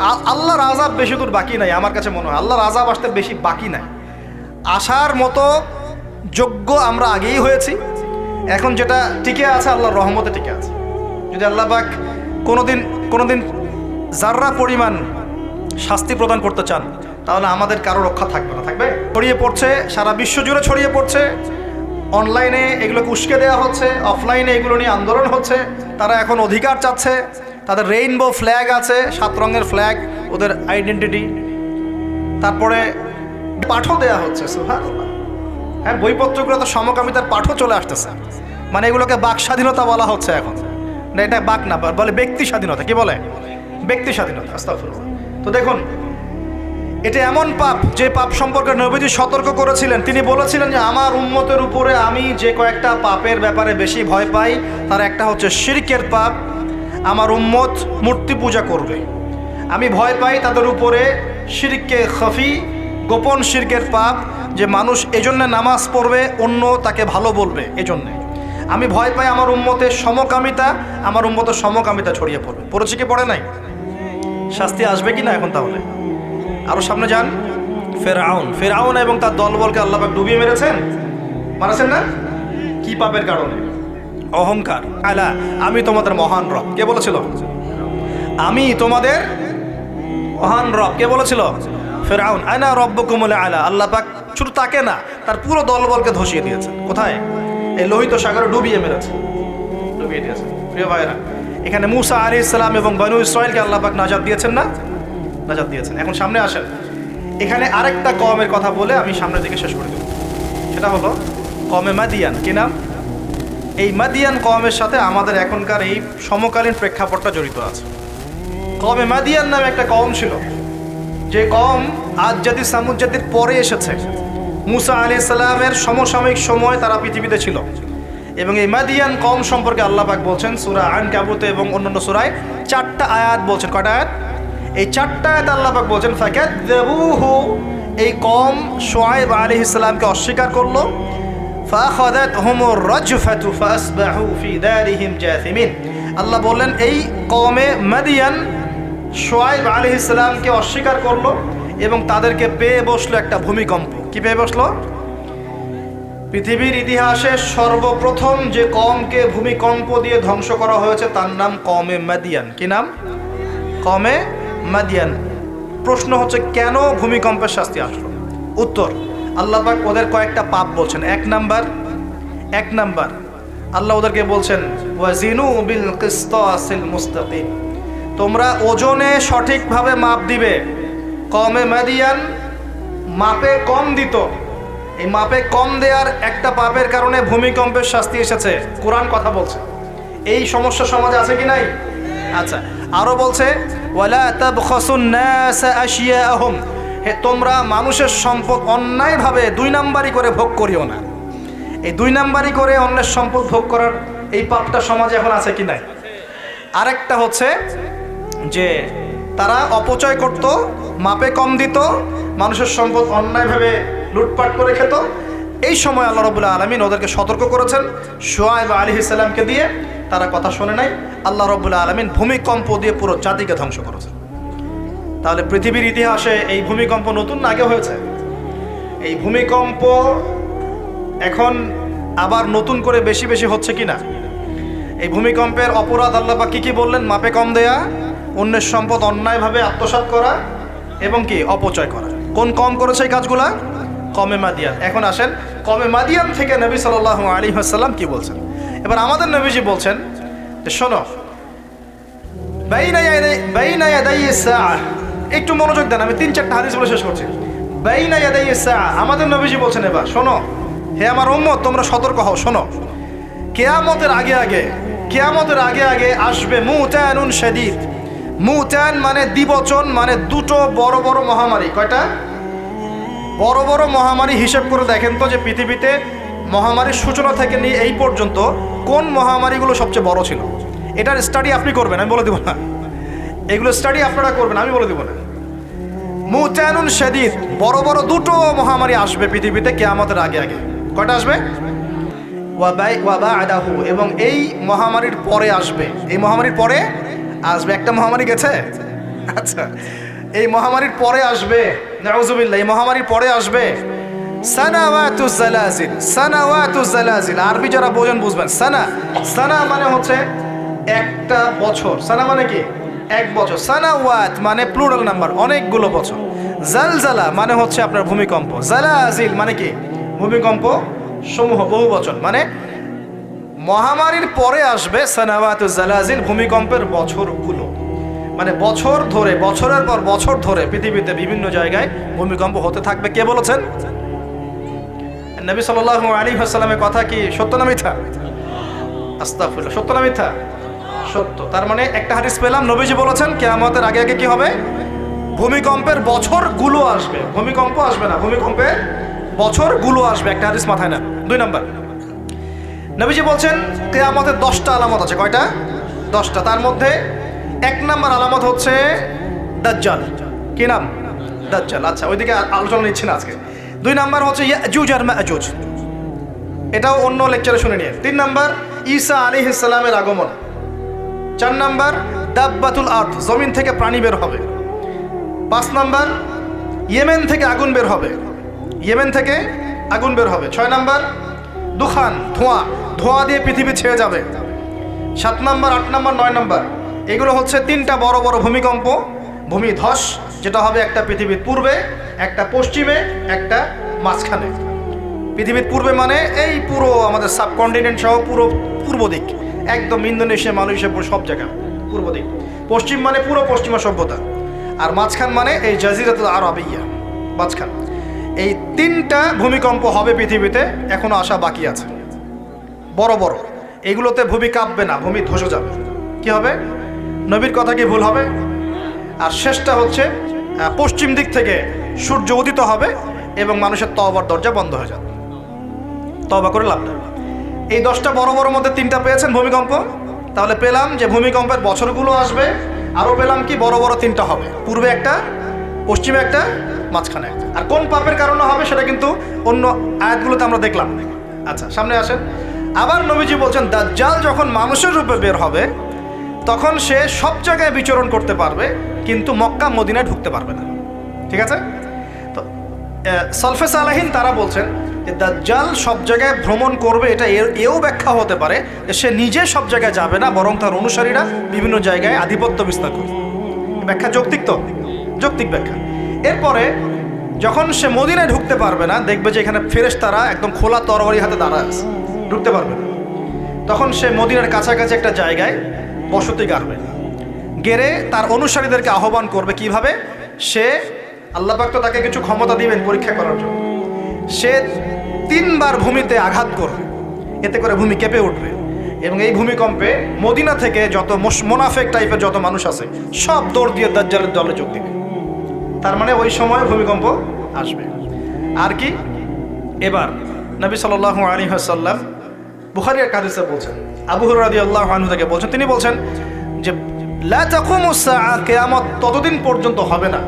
আল্লাহর আজাব বেশি দূর বাকি নাই, আমার কাছে মনে হয়। আল্লাহর আজাব আসতে বেশি বাকি নাই। আসার মতো যোগ্য আমরা আগেই হয়েছি। এখন যেটা টিকে আছে, আল্লাহর রহমতে টিকে আছে। যদি আল্লাহ পাক কোনোদিন কোনোদিন যাররা পরিমাণ শাস্তি প্রদান করতে চান, তাহলে আমাদের কারও রক্ষা থাকবে না। থাকবে? ছড়িয়ে পড়ছে, সারা বিশ্ব জুড়ে ছড়িয়ে পড়ছে। অনলাইনে এগুলোকে উস্কে দেওয়া হচ্ছে, অফলাইনে এগুলো নিয়ে আন্দোলন হচ্ছে। তারা এখন অধিকার চাচ্ছে। তাদের রেইনবো ফ্ল্যাগ আছে, সাত রঙের ফ্ল্যাগ ওদের আইডেন্টিটি তারপরে পাঠও দেয়া হচ্ছে। হ্যাঁ বইপত্রগুলো তো সমকামিতার পাঠও চলে আসতেছে। মানে এগুলোকে বাক স্বাধীনতা বলা হচ্ছে এখন। না, এটা বাক না বলে ব্যক্তি স্বাধীনতা, কি বলে? ব্যক্তি স্বাধীনতা তো দেখুন, এটা এমন পাপ, যে পাপ সম্পর্কে নবীজি সতর্ক করেছিলেন। তিনি বলেছিলেন যে, আমার উন্মতের উপরে আমি যে কয়েকটা পাপের ব্যাপারে বেশি ভয় পাই, তার একটা হচ্ছে শিরকের পাপ আমার উম্মত মূর্তি পূজা করবে। আমি ভয় পাই তাদের উপরে শিরকে খফি, গোপন শিরকের পাপ, যে মানুষ এজন্য নামাজ পড়বে, অন্য তাকে ভালো বলবে এজন্যে। আমি ভয় পাই আমার উম্মতের সমকামিতা, আমার উম্মতের সমকামিতা ছড়িয়ে পড়বে। পড়েছে কি, পড়ে নাই? শাস্তি আসবে কি না এখন তাহলে? আরও সামনে যান। ফেরাউন ফেরাউন এবং তার দলবলকে আল্লাপাক ডুবিয়ে মেরেছেন? মারাছেন না? কি পাপের কারণে? অহংকার। আলা, আমি তোমাদের মহান রব। কে বলেছিল? আমি তোমাদের মহান রব। কে বলেছিল? ফেরাউন। আয়না রব্ব কুমলে আলা। আল্লাহ পাক শুধু তাকে না, তার পুরো দলবলকে ধসিয়ে দিয়েছে কোথায়? এই লোহিত সাগরে ডুবিয়ে মেরেছে। ডুবিয়ে দিয়েছে। প্রিয় ভাইরা এখানে মুসা আলী ইসলাম এবং বনু ইসরায়েলকে আল্লাহ পাক নাজাদ দিয়েছেন না? নাজাদ দিয়েছেন। এখন সামনে আসেন। এখানে আরেকটা কমের কথা বলে আমি সামনের দিকে শেষ করে দেব। সেটা হলো কমে মাদিয়ান। কি নাম? এই মাদিয়ান কমের সাথে আমাদের এখনকার এই সমকালীন প্রেক্ষাপটটা জড়িত আছে। কমে মাদিয়ান নামে একটা কম ছিল। যে কম আজ জাতি সামুদ জাতির পরে এসেছে। মুসা আলি সাল্লামের সমসাময়িক সময় তারা পৃথিবীতে ছিল। এবং এই মাদিয়ান কম সম্পর্কে আল্লাহ পাক বলছেন, সুরা আন কাবুতে এবং অন্যান্য সুরায় চারটা আয়াত বলছেন। কয়টা আয়াত? এই চারটা আয়াত আল্লাহ পাক বলছেন দেবুহু এই কম সোয়াইব আলী ইসলামকে অস্বীকার করল। আল্লাহ বললেন, এই কমে মাদিয়ান সোয়াইব আলী ইসলামকে অস্বীকার করল এবং তাদেরকে পেয়ে বসল একটা ভূমিকম্প। কি পেয়ে বসল? পৃথিবীর ইতিহাসে সর্বপ্রথম যে কমকে ভূমিকম্প দিয়ে ধ্বংস করা হয়েছে তার নাম কমে মাদিয়ান। কি নাম? কমে মাদিয়ান। প্রশ্ন হচ্ছে, কেন ভূমিকম্পের শাস্তি আসলো? উত্তর আল্লাহ পাক ওদের কয়েকটা পাপ বলছেন। এক নাম্বার এক নাম্বার, আল্লাহ ওদেরকে বলছেন, ওয়াজিনু বিল কিসতাসিল মুস্তাকিম। তোমরা ওজনে সঠিকভাবে মাপ দিবে। কমে মাদিয়ান, মাপে কম দিত। এই মাপে কম দেওয়ার একটা পাপের কারণে ভূমিকম্পের শাস্তি এসেছে। কোরআন কথা বলছে। এই সমস্যা সমাজে আছে কি নাই? আচ্ছা আরও বলছে, ওয়ালা তাবখাসুন নাস আশিয়াহুম হে, তোমরা মানুষের সম্পদ অন্যায়ভাবে দুই নাম্বারই করে ভোগ করিও না। এই দুই নাম্বারই করে অন্যের সম্পদ ভোগ করার এই পাপটা সমাজে এখন আছে কি নাই? আরেকটা হচ্ছে যে, তারা অপচয় করত, মাপে কম দিত, মানুষের সম্পদ অন্যায়ভাবে লুটপাট করে খেত। এই সময় আল্লাহ রবুল্লাহ আলমিন ওদেরকে সতর্ক করেছেন। সোয়াইব আলী ইসলামকে দিয়ে তারা কথা শোনে নাই। আল্লাহ রবুল্লাহ আলমিন ভূমিকম্প দিয়ে পুরো জাতিকে ধ্বংস করেছেন। তাহলে পৃথিবীর ইতিহাসে এই ভূমিকম্প নতুন আগে হয়েছে? এই ভূমিকম্প এখন আবার নতুন করে বেশি বেশি হচ্ছে কি না এই ভূমিকম্পের অপরাধ আল্লাহ বা কি কি বললেন? মাপে কম দেয়া, অন্যের সম্পদ অন্যায়ভাবে আত্মসাৎ করা এবং কি? অপচয় করা। কোন কম করেছে এই কাজগুলা? কমে মাদিয়ান। এখন আসেন, কমে মাদিয়ান থেকে নবী সাল আলী হাসাল্লাম কি বলছেন? এবার আমাদের নবীজি বলছেন শোনো। একটু মনোযোগ দেন, আমি তিন চারটা হাদিস বলে শেষ করছি। বাইনা ইয়াদাই। আমাদের নবীজি বলছেন এবার, শোনো, হে আমার উম্মত, তোমরা সতর্ক হও, শোনো। কেয়ামতের আগে আগে, কেয়ামতের আগে আগে আসবে মুতানুন শাদীদ। মুতান মানে দিবচন মানে দুটো বড় বড় মহামারী। কয়টা? বড় বড় মহামারী হিসেব করে দেখেন তো যে পৃথিবীতে মহামারীর সূচনা থেকে নিয়ে এই পর্যন্ত কোন মহামারীগুলো সবচেয়ে বড় ছিল। এটার স্টাডি আপনি করবেন, আমি বলে দেবো না। এগুলো স্টাডি আপনারা করবেন, আমি বলে দেবো না। মুতানুন শাদীদ। বড় বড় দুটো মহামারী আসবে পৃথিবীতে কেয়ামতের আগে আগে। কয়টা আসবে? ওয়াবাই ওয়াবা আদাহু এবং এই মহামারীর পরে আসবে। এই মহামারীর পরে আসবে। একটা মহামারী গেছে? আচ্ছা। এই মহামারীর পরে আসবে। নাউজুবিল্লাহ, এই মহামারীর পরে আসবে। সানাওয়াতু জালাজিল সানাওয়াতু জালাজিল। আরবি যারা বোঝেন বুঝবেন। সানা সানা মানে হচ্ছে একটা বছর। সানা মানে কি? এক বছর। সানাওয়াত মানে প্লুরাল নাম্বার অনেকগুলো বছর। জালজালা মানে হচ্ছে আপনার ভূমিকম্প। জালাজিল মানে কি? ভূমিকম্প সমূহ, বহু বচন মানে মহামারীর পরে আসবে সানাওয়াতু জালাজিল ভূমিকম্পের বছরগুলো। মানে বছর ধরে, বছরের পর বছর ধরে পৃথিবীতে বিভিন্ন জায়গায় ভূমিকম্প হতে থাকবে। কে বলেছেন? নবী সাল্লাল্লাহু আলাইহি ওয়াসাল্লামের কথা কি সত্য না মিথ্যা? আস্তাগফিরুল্লাহ, সত্য না মিথ্যা? সত্য। তার মানে একটা হাদিস পেলাম, নবীজি বলেছেন, কিয়ামতের আগে আগে কি হবে? ভূমিকম্পের বছরগুলো আসবে। ভূমিকম্প আসবে না ভূমিকম্পের বছরগুলো আসবে, একটা হাদিস মাথায় না দুই নম্বর। নবীজি বলছেন, কেয়ামতের দশটা আলামত আছে। কয়টা? দশটা। তার মধ্যে এক নম্বর আলামত হচ্ছে দাজ্জাল। কি নাম? দাজ্জাল। আচ্ছা ওইদিকে আলোচনা নিচ্ছি না আজকে। দুই নাম্বার হচ্ছে ইয়াজুজ আর মাজুজ। এটাও অন্য লেকচারে শুনে নিয়ে। তিন নাম্বার, ঈসা আলী ইসলামের আগমন। চার নাম্বার, দাব্বাতুল আর্থ জমিন থেকে প্রাণী বের হবে। পাঁচ নাম্বার, ইয়েমেন থেকে আগুন বের হবে। ইয়েমেন থেকে আগুন বের হবে। ছয় নাম্বার, দুখান, ধোঁয়া। ধোঁয়া দিয়ে পৃথিবী ছেয়ে যাবে। সাত নাম্বার, আট নাম্বার, নয় নাম্বার। এগুলো হচ্ছে তিনটা বড় বড় ভূমিকম্প। ভূমি ধস, যেটা হবে একটা পৃথিবীর পূর্বে, একটা পশ্চিমে, একটা মাঝখানে। পৃথিবীর পূর্বে মানে এই পুরো আমাদের সাবকন্টিনেন্ট সহ পুরো পূর্ব দিক। একদম ইন্দোনেশিয়া, মালয়েশিয়া সব জায়গা, পূর্ব দিক। পশ্চিম মানে পুরো পশ্চিমা সভ্যতা। আর মাঝখান মানে এই জাজিরাতুল আরবিয়া, মাঝখান। এই তিনটা ভূমিকম্প হবে পৃথিবীতে, এখনও আসা বাকি আছে। বড় বড়। এগুলোতে ভূমি কাঁপবে না, ভূমি ধসে যাবে। কি হবে? নবীর কথা কি ভুল হবে? আর শেষটা হচ্ছে পশ্চিম দিক থেকে সূর্য উদিত হবে এবং মানুষের তওবার দরজা বন্ধ হয়ে যাবে। তবা করে লাভ নেই। এই দশটা বড় বড় মধ্যে তিনটা পেয়েছেন ভূমিকম্প। তাহলে পেলাম যে ভূমিকম্পের বছরগুলো আসবে, আরও পেলাম কি বড় বড় তিনটা হবে। পূর্বে একটা, পশ্চিমে একটা, মাঝখানে একটা। আর কোন পাপের কারণে হবে সেটা কিন্তু অন্য আয়াতগুলোতে আমরা দেখলাম। আচ্ছা সামনে আসেন। আবার নবীজি বলছেন, দাজ্জাল যখন মানুষের রূপে বের হবে, তখন সে সব জায়গায় বিচরণ করতে পারবে, কিন্তু মক্কা, মদিনায় ঢুকতে পারবে না। ঠিক আছে? তো সলফে সালাহিন তারা বলছেন যে দাজ্জাল সব জায়গায় ভ্রমণ করবে, এটা এও ব্যাখ্যা হতে পারে যে সে নিজে সব জায়গায় যাবে না, বরং তার অনুসারীরা বিভিন্ন জায়গায় আধিপত্য বিস্তার করবে। ব্যাখ্যা যৌক্তিক তো? যৌক্তিক ব্যাখ্যা। এরপরে যখন সে মদিনায় ঢুকতে পারবে না, দেখবে যে এখানে ফেরেশ তারা একদম খোলা তরবারি হাতে দাঁড়ায় আছে, ঢুকতে পারবে না। তখন সে মদিনার কাছাকাছি একটা জায়গায় বসতি গাড়বে। গেড়ে তার অনুসারীদেরকে আহ্বান করবে কীভাবে? সে আল্লাহ পাক তো তাকে কিছু ক্ষমতা দিবেন পরীক্ষা করার জন্য। সে তিনবার ভূমিতে আঘাত করবে এতে করে ভূমি কেঁপে উঠবে এবং এই ভূমিকম্পে মদিনা থেকে যত মোনাফেক টাইপের যত মানুষ আছে, সব দৌড় দিয়ে দাজ্জালের দলে যোগ দিবে। তার মানে ওই সময় ভূমিকম্প আসবে। আর কি? এবার নবী সাল্লাল্লাহু আলাইহি ওয়াসাল্লাম বুখারী এক হাদিসে বলছেন, আবু হুরায়রা আল্লাহ আনহু থেকে বলছেন, তিনি বলছেন যে কিয়ামত ততদিন পর্যন্ত হবে না।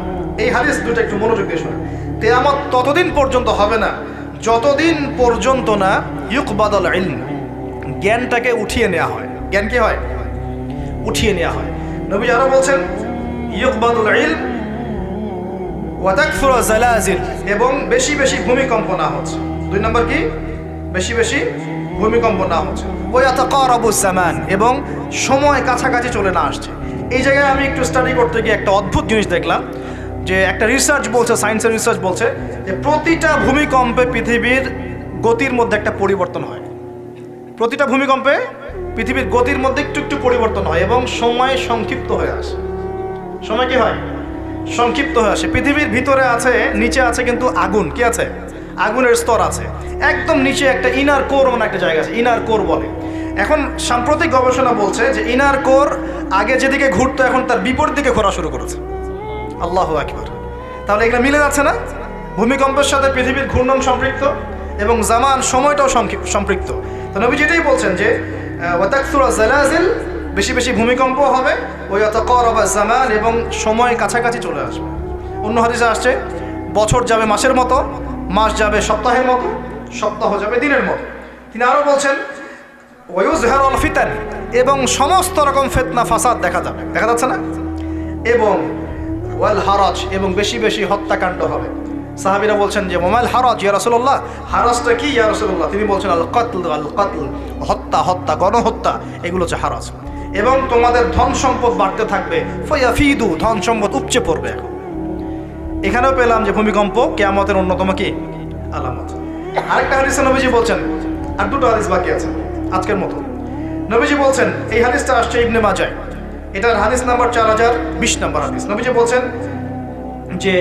এই হাদিস দুটো একটু মনোযোগ দিয়ে শুনুন। কিয়ামত ততদিন পর্যন্ত হবে না, যতদিন পর্যন্ত না ইউকবাদাল ইলম জ্ঞানটাকে উঠিয়ে নেওয়া হয়। জ্ঞান কি হয়? উঠিয়ে নেওয়া হয়। নবী আরও বলছেন, ইউকবাদুল ইলম ওয়াতাকফুরা জালাজিল, এবং বেশি বেশি ভূমিকম্প না হচ্ছে দুই নম্বর কি? বেশি বেশি ভূমিকম্প না হচ্ছে ওই জামান, এবং সময় কাছাকাছি চলে না আসছে। এই জায়গায় আমি একটু স্টাডি করতে গিয়ে একটা অদ্ভুত জিনিস দেখলাম। যে একটা রিসার্চ বলছে সায়েন্সের রিসার্চ বলছে যে প্রতিটা ভূমিকম্পে পৃথিবীর গতির মধ্যে একটা পরিবর্তন হয়। প্রতিটা ভূমিকম্পে পৃথিবীর গতির মধ্যে একটু একটু পরিবর্তন হয় এবং সময় সংক্ষিপ্ত হয়ে আসে। সময় কি হয়? সংক্ষিপ্ত হয়ে আসে। পৃথিবীর ভিতরে আছে, নিচে আছে কিন্তু আগুন। কি আছে? আগুনের স্তর আছে। একদম নিচে একটা ইনার কোর মানে একটা জায়গা আছে ইনার কোর বলে। এখন সাম্প্রতিক গবেষণা বলছে যে ইনার কোর আগে যেদিকে ঘুরতো, এখন তার বিপরীত দিকে ঘোরা শুরু করেছে। আল্লাহ আকবার। তাহলে এগুলো মিলে যাচ্ছে না? ভূমিকম্পের সাথে পৃথিবীর ঘূর্ণন সম্পৃক্ত এবং জামান সময়টাও সম্পৃক্ত। তো নবী যেটাই বলছেন যে বেশি বেশি ভূমিকম্প হবে ওই অতকরবা জামান এবং সময় কাছাকাছি চলে আসবে। অন্য হাদিসে আসছে, বছর যাবে মাসের মতো, মাস যাবে সপ্তাহের মতো, সপ্তাহ যাবে দিনের মতো। তিনি আরও বলছেন ওয়ুজহারুল ফিতান এবং সমস্ত রকম ফেতনা, ফাসাদ দেখা যাবে। দেখা যাচ্ছে না? এবং ওয়াল হারাজ, এবং বেশি বেশি হত্যাকাণ্ড হবে। সাহাবিরা বলছেন যে মোমাইল হারাজ, ইয়া রাসূলুল্লাহ। হারাজটা কি, ইয়া রাসূলুল্লাহ? তিনি বলছেন, আল কতল আল কতল, হত্যা হত্যা, গণহত্যা, এগুলো হচ্ছে হারাজ। এবং তোমাদের ধন সম্পদ বাড়তে থাকবে। ফয়াফিদু, ধন সম্পদ উপচে পড়বে এখন। এখানেও পেলাম যে, ভূমিকম্প কেয়ামতের অন্যতম কি? আলামত। আরেকটা হাদিসে নবীজি বলছেন, আর দুটো হাদিস বাকি আছে, আজকের মতো। নবীজি বলছেন, এই হাদিসটা আসছে ইবনে মাজায় এটার হাদিস নাম্বার চার হাজার বিশ নাম্বার হাদিস। নবীজি বলছেন যে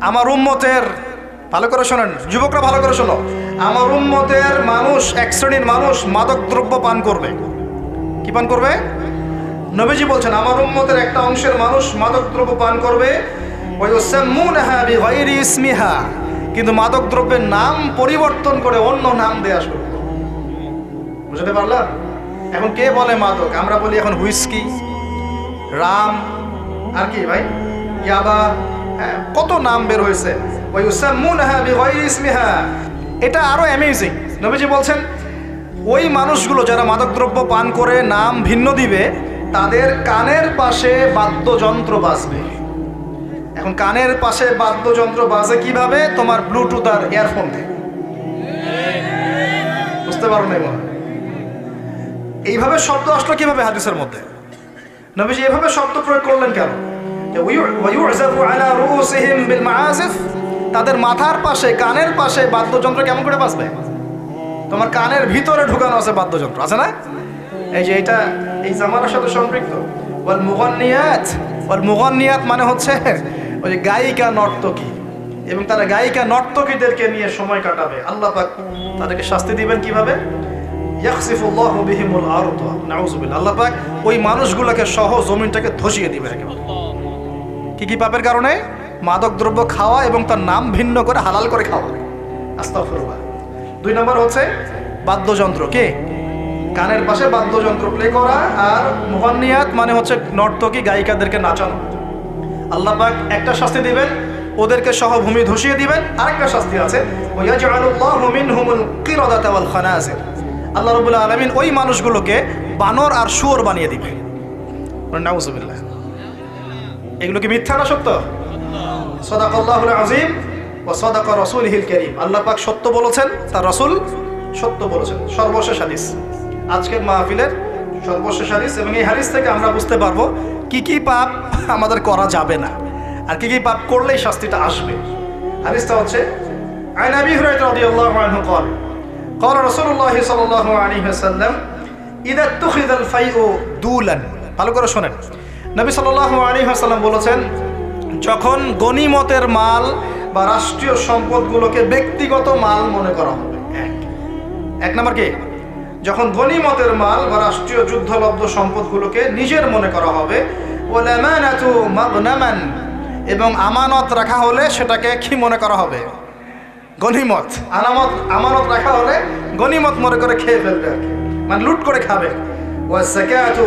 আমার উম্মতের, ভালো করে শোনেন, যুবকরা ভালো করে শোনো। আমার উম্মতের মানুষ, এক শ্রেণির মানুষ মাদক দ্রব্য পান করবে। কি পান করবে? নবীজি বলছেন, আমার উম্মতের একটা অংশের মানুষ মাদক দ্রব্য পান করবে। কিন্তু মাদক দ্রব্যের নাম পরিবর্তন করে অন্য নাম দেয়া শুরু। বুঝতে পারলাম? এখন কে বলে মাদক? আমরা বলি এখন হুইস্কি রাম আর কি ভাই? ইয়াবা হ্যাঁ, কত নাম বের হয়েছে? ওই ওয়ায়ুসাম্মুনাহা বিগাইরি ইসমিহা। এটা আরও অ্যামেজিং নবীজি বলছেন ওই মানুষগুলো যারা মাদকদ্রব্য পান করে নাম ভিন্ন দিবে তাদের কানের পাশে বাদ্যযন্ত্র বাজবে। এখন কানের পাশে বাদ্যযন্ত্র বাজে কীভাবে? তোমার ব্লুটুথ আর ইয়ারফোন থেকে বুঝতে পারো না। এইভাবে শব্দ আসলো কীভাবে হাদিসের মধ্যে? নবীজি এভাবে শব্দ প্রয়োগ করলেন কেন? তাদের মাথার পাশে, কানের পাশে বাদ্যযন্ত্র কেমন করে বাঁচবে তোমার কানের ভিতরে ঢুকানো আছে বাদ্যযন্ত্র, আছে না? এই যে এটা এই জামানার সাথে সম্পৃক্ত। ওয়াল মুগন্নিয়াত। ওয়াল মুগন্নিয়াত মানে হচ্ছে ওই যে গায়িকা নর্তকী। এবং তারা গায়িকা নর্তকীদেরকে নিয়ে সময় কাটাবে। আল্লাহ পাক তাদেরকে শাস্তি দিবেন কীভাবে? ইয়াখসিফুল্লাহু বিহিমুল আরদ নাউযুবিল্লাহ আল্লাহ পাক ওই মানুষগুলোকে সহ জমিনটাকে ধসিয়ে দিবে একেবারে কি কি পাপের কারণে? মাদক দ্রব্য খাওয়া এবং তার নাম ভিন্ন করে হালাল করে খাওয়া। আস্তাগফিরুল্লাহ। দুই নম্বর হচ্ছে বাদ্যযন্ত্র। কে? কানের পাশে বাদ্যযন্ত্র প্লে করা আর মোহান্নিয়াত মানে হচ্ছে নর্তকী গায়িকাদেরকে নাচানো। আল্লাহ পাক একটা শাস্তি দিবেন, ওদেরকে সহ ভূমি ধসিয়ে দিবেন। আরেকটা শাস্তি আছে, ওয়াজআলুল্লাহু মিনহুমুল কিরাদাতা ওয়াল খানাজির। আল্লাহ রাব্বুল আলামিন ওই মানুষগুলোকে বানর আর শুয়োর বানিয়ে দিবে নাউজুবিল্লাহ এগুলো কি মিথ্যা না সত্য সদাকল্লাহুল আজিম ও সদাক রসুলহিল করিম আল্লাহ পাক সত্য বলেছেন তার রসুল সত্য বলেছেন সর্বশেষ হাদিস আজকের মাহফিলের সর্বশেষ হাদিস এবং এই হাদিস থেকে আমরা বুঝতে পারবো কি কি পাপ আমাদের করা যাবে না আর কি কি পাপ করলেই শাস্তিটা আসবে হাদিসটা হচ্ছে আইন আবি হুরায়রা রাদিয়াল্লাহু আনহু قال قال رسول الله صلى الله عليه وسلم إذا اتخذ الفيء دولا ভালো করে শোনেন নবী সাল্লাল্লাহু আলাইহি ওয়াসাল্লাম বলেছেন যখন গনিমতের মাল বা রাষ্ট্রীয় সম্পদগুলোকে ব্যক্তিগত মাল মনে করা হবে এক এক নম্বর কি যখন গনিমতের মাল বা রাষ্ট্রীয় যুদ্ধলব্ধ সম্পদগুলোকে নিজের মনে করা হবে ওয়াল আমানাতু মাগনামান এবং আমানত রাখা হলে সেটাকে কি মনে করা হবে গনিমত আনামত আমানত রাখা হলে গনিমত মনে করে খেয়ে ফেলবে আর কি। মানে লুট করে খাবে। ওয়া জাকাতু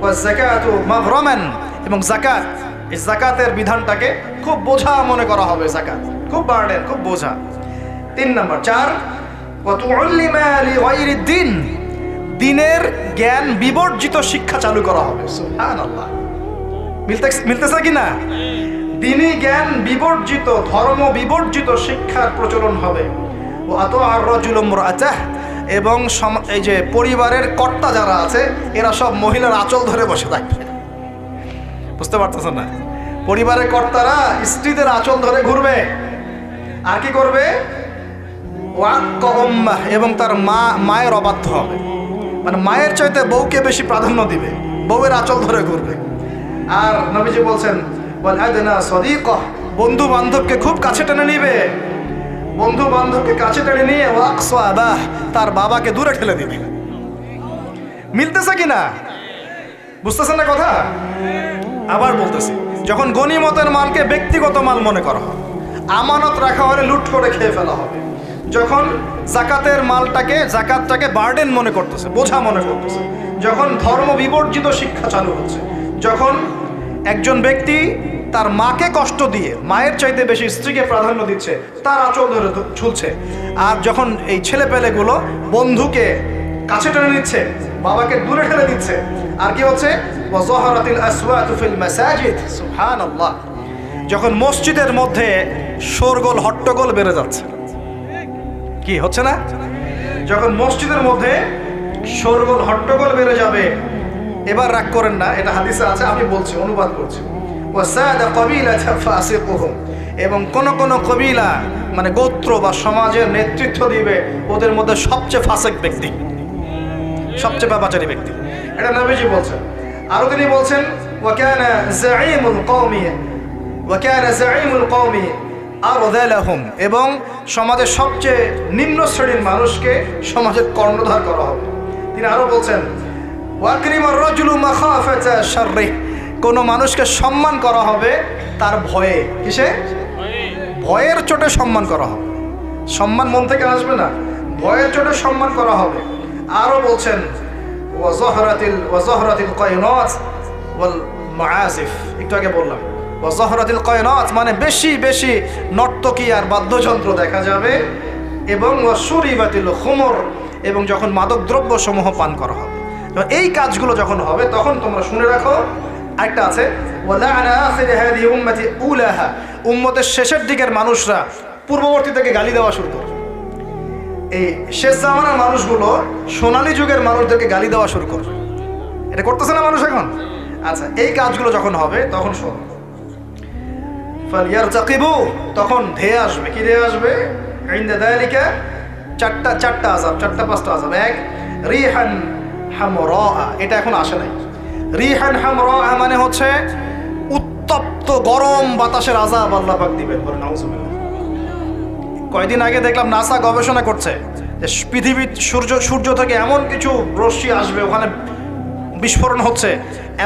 ওয়া জাকাতু মাগরামান। এবং জাকাত এই জাকাতের বিধানটাকে খুব বোঝা মনে করা হবে জাকাত খুব বার্ডেন খুব বোঝা। তিন নম্বর, চার দিন দিনের জ্ঞান বিবর্জিত শিক্ষা চালু করা হবে। মিলতেছে কি না দিনী জ্ঞান বিবর্জিত, ধর্ম বিবর্জিত শিক্ষার প্রচলন হবে। ও আত আর রজুলম্র আচাহ এবং এই যে পরিবারের কর্তা যারা আছে, এরা সব মহিলার আঁচল ধরে বসে থাকবে বুঝতে পারতেছেন না? পরিবারের কর্তারা স্ত্রীদের আঁচল ধরে ঘুরবে। আর কি করবে? এবং তার মা, মায়ের অবাধ্য হবে। মানে মায়ের চাইতে বউকে বেশি প্রাধান্য দিবে। বউয়ের আঁচল ধরে ঘুরবে। আর নবীজি বলছেন বন্ধু বান্ধবকে খুব কাছে টেনে নিবে। বন্ধু বান্ধবকে কাছে টেনে নিয়ে আবাহ, তার বাবাকে দূরে ঠেলে দিবে। মিলতেছে কিনা বুঝতেছেন না কথা? আবার বলতেছি, যখন গনিমতের মালকে ব্যক্তিগত মাল মনে করা হয়, আমানত রাখা হলে লুট করে খেয়ে ফেলা হবে। যখন জাকাতের মালটাকে, জাকাতটাকে বার্ডেন মনে করতেছে, বোঝা মনে করতেছে, যখন ধর্ম বিবর্জিত শিক্ষা চালু হচ্ছে, যখন একজন ব্যক্তি তার মাকে কষ্ট দিয়ে, মায়ের চাইতে বেশি স্ত্রীকে প্রাধান্য দিচ্ছে, তার আঁচল ধরে ঝুলছে। আর যখন এই ছেলেপেলেগুলো বন্ধুকে কাছে টেনে নিচ্ছে, বাবাকে দূরে ঠেলে দিচ্ছে, আর কি হচ্ছে? যখন মসজিদের মধ্যে শোরগোল, হট্টগোল বেড়ে যাচ্ছে, কি হচ্ছে না? যখন মসজিদের মধ্যে শোরগোল, হট্টগোল বেড়ে যাবে এবার রাগ করেন না, এটা হাদিসে আছে, আমি বলছি, অনুবাদ করছি। এবং কোন কোন কবিলা মানে গোত্র বা সমাজের নেতৃত্ব দিবে, ওদের মধ্যে সবচেয়ে ফাসেক ব্যক্তি। সবচেয়ে ব্যাপাচারী ব্যক্তি। এটা নবীজি বলছেন। আরও তিনি বলছেন এবং সমাজের সবচেয়ে নিম্ন শ্রেণির মানুষকে সমাজের কর্ণধার করা হবে। তিনি আরও বলছেন ওয়াকরিমার রাজুলু মাখাফাতা শাররি। কোন মানুষকে সম্মান করা হবে তার ভয়ে। কিসে? ভয়ের চোটে সম্মান করা হবে। সম্মান মন থেকে আসবে না। ভয়ের চোটে সম্মান করা হবে। আরও বলছেন ওয়াজহরাতিল ওয়াজহরাতিল কয়নাত ওয়াল মাআসিফ। একটু আগে বললাম। ওয়াজহরাতিল কয়নাত মানে বেশি বেশি নর্তকী আর বাদ্যযন্ত্র দেখা যাবে এবং ওয়াসুরিবাতিল খুমর এবং যখন মাদক দ্রব্য সমূহ পান করা হবে। এই কাজগুলো যখন হবে, তখন তোমরা শুনে রাখো। আরেকটা আছে উম্মতের শেষের দিকের মানুষরা পূর্ববর্তী থেকে গালি দেওয়া শুরু করবে এই শেষ জামানার মানুষগুলো সোনালী যুগের মানুষদেরকে গালি দেওয়া শুরু করবে এটা করতেছে না মানুষ এখন? আচ্ছা এই কাজগুলো যখন হবে, তখন শোনো। তখন ধেয়ে আসবে। কি ধেয়ে আসবে? চারটা চারটা আজাব চারটা, পাঁচটা আজাব এক, রিহান হামরা এটা এখন আসে নাই। রিহান হামরা মানে হচ্ছে উত্তপ্ত গরম বাতাসের আজাব আল্লাহ পাক দিবেন বলে কয়দিন আগে দেখলাম নাসা গবেষণা করছে যে পৃথিবীর সূর্য সূর্য থেকে এমন কিছু রশ্মি আসবে, ওখানে বিস্ফোরণ হচ্ছে,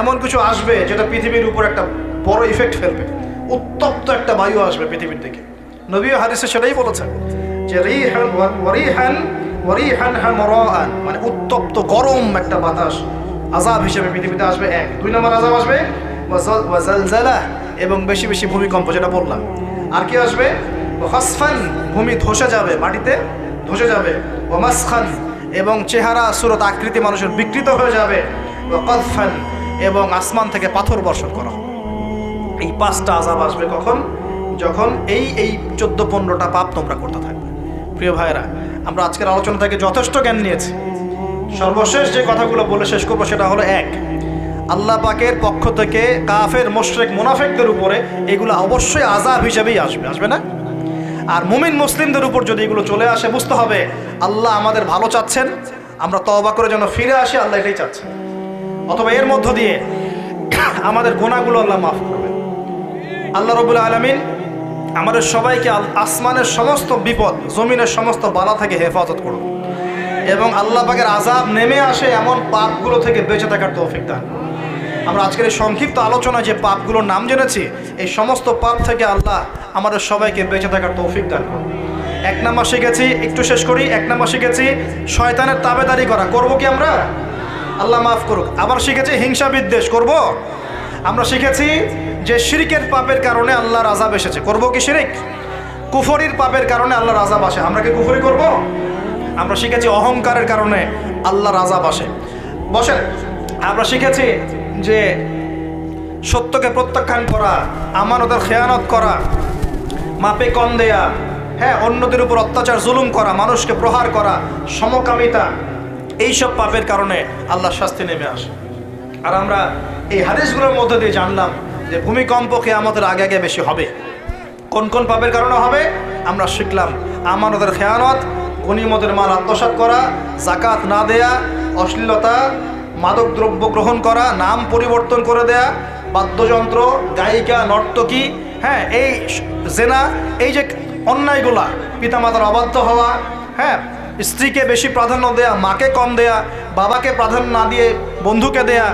এমন কিছু আসবে যেটা পৃথিবীর উপর একটা বড় ইফেক্ট ফেলবে। উত্তপ্ত একটা বায়ু আসবে পৃথিবীর দিকে। নবীও হাদিসে সেটাই বলেছেন যে রিহান হামরাআন মানে উত্তপ্ত, গরম একটা বাতাস আজাব হিসেবে পৃথিবীতে আসবে এক। দুই নম্বর আজাব আসবে ওয়াজাল- ওয়াজালজালা এবং বেশি বেশি ভূমিকম্প যেটা বললাম। আর কি আসবে? হসফান ভূমি ধসে যাবে, মাটিতে ধসে যাবে। ও মাসখান এবং চেহারা, সুরত আকৃতি মানুষের বিকৃত হয়ে যাবে। ও কদফান এবং আসমান থেকে পাথর বর্ষণ করা এই পাঁচটা আজাব আসবে কখন? যখন এই এই চোদ্দ পনেরোটা পাপ তোমরা করতে থাকবে। প্রিয় ভাইরা আমরা আজকের আলোচনা থেকে যথেষ্ট জ্ঞান নিয়েছি। সর্বশেষ যে কথাগুলো বলে শেষ করব সেটা হলো এক, আল্লাহ পাকের পক্ষ থেকে কাফের, মোশরেক, মুনাফেকদের উপরে এগুলো অবশ্যই আজাব হিসেবেই আসবে আসবে না? আর মুমিন মুসলিমদের উপর যদি এগুলো চলে আসে, বুঝতে হবে আল্লাহ আমাদের ভালো চাচ্ছেন, আমরা তওবা করে যেন ফিরে আসি, আল্লাহ এটাই চাচ্ছেন। অথবা এর মধ্য দিয়ে আমাদের গোনাগুলো আল্লাহ মাফ করবেন। আল্লাহ রবুল আলমিন আমাদের সবাইকে আসমানের সমস্ত বিপদ, জমিনের সমস্ত বালা থেকে হেফাজত করুন। এবং আল্লাহ পাকের আজাব নেমে আসে এমন পাপগুলো থেকে বেঁচে থাকার তৌফিক দান। আমরা আজকের এই সংক্ষিপ্ত আলোচনায় যে পাপগুলোর নাম জেনেছি, এই সমস্ত পাপ থেকে আল্লাহ আমাদের সবাইকে বেঁচে থাকার তৌফিক দান করুন। এক নাম্বার শিখেছি, একটু শেষ করি, এক নাম্বার শিখেছি, শয়তানের তাবেদারি করা। করব কি আমরা? আল্লাহ মাফ করুক। আবার শিখেছি, হিংসা বিদ্বেষ। করব? আমরা শিখেছি যে শিরিকের পাপের কারণে আল্লাহর আজাব এসেছে। করব কি শিরিক? কুফরির পাপের কারণে আল্লাহর আজাব আসে। আমরা কি কুফরি করব? আমরা শিখেছি অহংকারের কারণে আল্লাহর আজাব আসে। বসেন, আমরা শিখেছি যে সত্যকে প্রত্যাখ্যান করা, আমানতের খেয়ানত করা, মাপে কম দেয়া হ্যাঁ অন্যদের উপর অত্যাচার, জুলুম করা, মানুষকে প্রহার করা, সমকামিতা, এইসব পাপের কারণে আল্লাহ শাস্তি নেমে আসে। আর আমরা এই হাদিসগুলোর মধ্যে দিয়ে জানলাম যে ভূমিকম্প আমাদের আগে আগে বেশি হবে। কোন কোন পাপের কারণে হবে? আমরা শিখলাম আমানতের খেয়ানত গণিমতের মাল আত্মসাৎ করা জাকাত না দেয়া, অশ্লীলতা, মাদক দ্রব্য গ্রহণ করা, নাম পরিবর্তন করে দেয়া, বাদ্যযন্ত্র, গায়িকা, নর্তকী হ্যাঁ এই জেনা, এই যে অন্যায়গুলা, পিতামাতার অবাধ্য হওয়া হ্যাঁ স্ত্রীকে বেশি প্রাধান্য দেয়া, মাকে কম দেয়া, বাবাকে প্রাধান্য না দিয়ে বন্ধুকে দেয়া,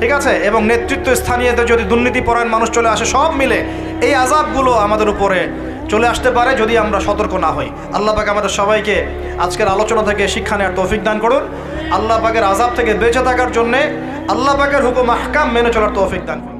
ঠিক আছে? এবং নেতৃত্ব স্থানীয়তে যদি দুর্নীতিপরায়ণ মানুষ চলে আসে, সব মিলে এই আজাবগুলো আমাদের উপরে চলে আসতে পারে যদি আমরা সতর্ক না হই। আল্লাহ পাক আমাদের সবাইকে আজকের আলোচনা থেকে শিক্ষা নেওয়ার তৌফিক দান করুন। আল্লাহ পাকের আজাব থেকে বেঁচে থাকার জন্যে আল্লাহ পাকের হুকুম, আহকাম মেনে চলার তৌফিক দান করুন।